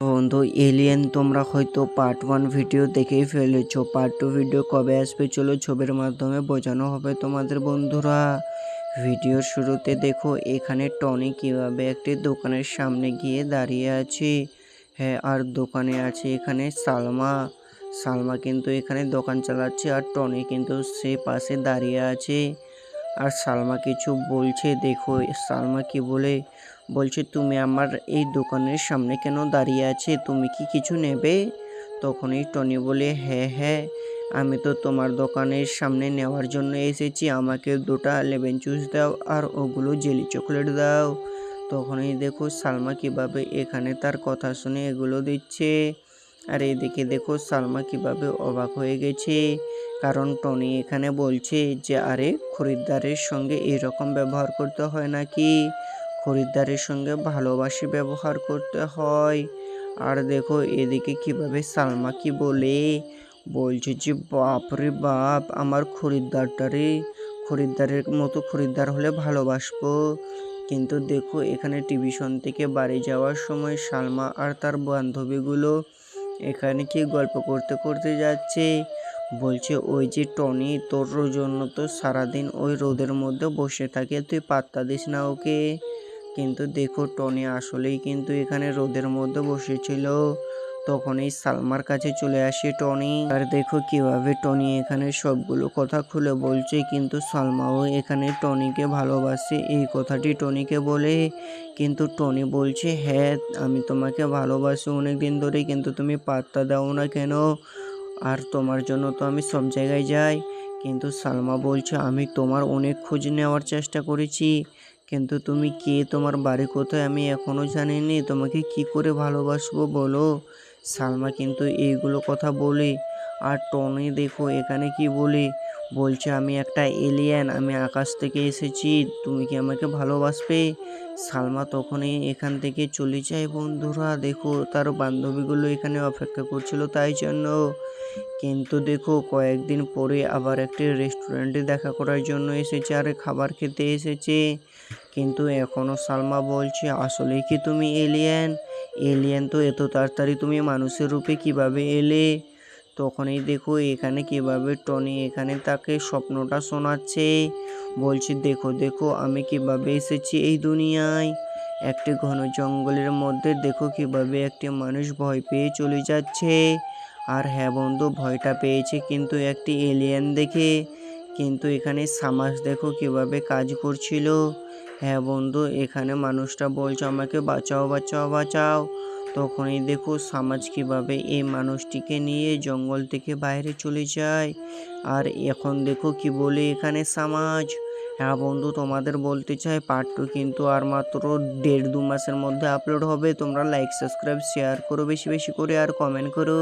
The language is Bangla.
বন্ধু এলিয়েন তোমরা হয়তো পার্ট ওয়ান ভিডিও দেখেই ফেলেছো। পার্ট টু ভিডিও কবে আসবে চলো ছবির মাধ্যমে বোঝানো হবে তোমাদের বন্ধুরা। ভিডিওর শুরুতে দেখো, এখানে টনি কীভাবে একটি দোকানের সামনে গিয়ে দাঁড়িয়ে আছে। হ্যাঁ আর দোকানে আছে এখানে সালমা। সালমা কিন্তু এখানে দোকান চালাচ্ছে আর টনি কিন্তু সে পাশে দাঁড়িয়ে আছে। আর সালমা কিছু বলছে, দেখো, সালমা কি বলে, বলছে, তুমি আমার এই দোকানের সামনে কেন দাঁড়িয়ে আছে? তুমি কি কিছু নেবে? তখনই টনি বলে হ্যাঁ হ্যাঁ আমি তো তোমার দোকানের সামনে নেওয়ার জন্য এসেছি। আমাকে দুটা লেমন জুস দাও আর ওগুলো জেলি চকলেট দাও। তখনই দেখো, সালমা কীভাবে এখানে তার কথা শুনে এগুলো দিচ্ছে। আর এদিকে দেখো, সালমা কীভাবে অবাক হয়ে গেছে। কারণ টনি এখানে বলছে যে, আরে, খরিদ্দারের সঙ্গে এরকম ব্যবহার করতে হয় নাকি? খরিদ্দারের সঙ্গে ভালোবাসি ব্যবহার করতে হয়। আর দেখো, এদিকে কীভাবে সালমা কি বলে? বলছে যে বাপরে বাপ, আমার খরিদ্দারটারে খরিদ্দারের মতো খরিদ্দার হলে ভালোবাসবো। কিন্তু দেখো, এখানে টিভিশন থেকে বাড়ি যাওয়ার সময় সালমা আর তার বান্ধবীগুলো এখানে কি গল্প করতে করতে যাচ্ছে? বলছে, ওই যে টনি, তোর জন্য তো সারাদিন ওই রোদের মধ্যে বসে থাকে, তুই পাত্তা দিস না ওকে। কিন্তু দেখো, টনি আসলেই কিন্তু এখানে রোদের মধ্যে বসেছিল। তখনই সালমার কাছে চলে আসে টনি। আর দেখো কীভাবে টনি এখানে সবগুলো কথা খুলে বলছে, কিন্তু সালমাও এখানে টনিকে ভালোবাসে, এই কথাটি টনিকে বলে। কিন্তু টনি বলছে হ্যাঁ আমি তোমাকে ভালোবাসি অনেক দিন ধরে কিন্তু তুমি পাত্তা দাও না কেন? আর তোমার জন্য তো আমি সব জায়গায় যাই। কিন্তু সালমা বলছে, আমি তোমার অনেক খোঁজ নেওয়ার চেষ্টা করেছি। কিন্তু তুমি কে, তোমার বাড়ি কোথায়, আমি এখনও জানিনি। তোমাকে কি করে ভালোবাসবো বলো? সালমা কিন্তু এইগুলো কথা বলে, আর টনি দেখো এখানে কি বলে? বলছে, আমি একটা এলিয়ান আমি আকাশ থেকে এসেছি, তুমি কি আমাকে ভালোবাসবে? সালমা তখনই এখান থেকে চলে যায় বন্ধুরা। দেখো, তার বান্ধবীগুলো এখানে অপেক্ষা করছিল তাই জন্য। কিন্তু দেখো, কয়েকদিন পরে আবার একটি রেস্টুরেন্টে দেখা করার জন্য এসেছে আর খাবার খেতে এসেছে। কিন্তু এখনও সালমা বলছে, আসলে কি তুমি এলিয়েন এলিয়েন তো এত তাড়াতাড়ি তুমি মানুষের রূপে কীভাবে এলে? তখনই দেখো, এখানে কীভাবে টনি এখানে তাকে স্বপ্নটা শোনাচ্ছে। বলছে, দেখো দেখো, আমি কীভাবে এসেছি এই দুনিয়ায়? একটি ঘন জঙ্গলের মধ্যে দেখো কীভাবে একটি মানুষ ভয় পেয়ে চলে যাচ্ছে। আর হ্যাঁ বন্ধু, ভয়টা পেয়েছে কিন্তু একটি এলিয়েন দেখে। কিন্তু এখানে সামাস দেখো কীভাবে কাজ করছিল। হ্যাঁ বন্ধু, এখানে মানুষটা বলছে আমাকে বাঁচাও বাঁচাও বাঁচাও। তখনই দেখো সামাজ কীভাবে এই মানুষটিকে নিয়ে জঙ্গল থেকে বাইরে চলে যায়। আর এখন দেখো কি বলে এখানে সমাজ হ্যাঁ বন্ধু, তোমাদের বলতে চাই পার্ট টু কিন্তু আর মাত্র দেড় দু মাসের মধ্যে আপলোড হবে। তোমরা লাইক সাবস্ক্রাইব শেয়ার করো বেশি বেশি করে আর কমেন্ট করো।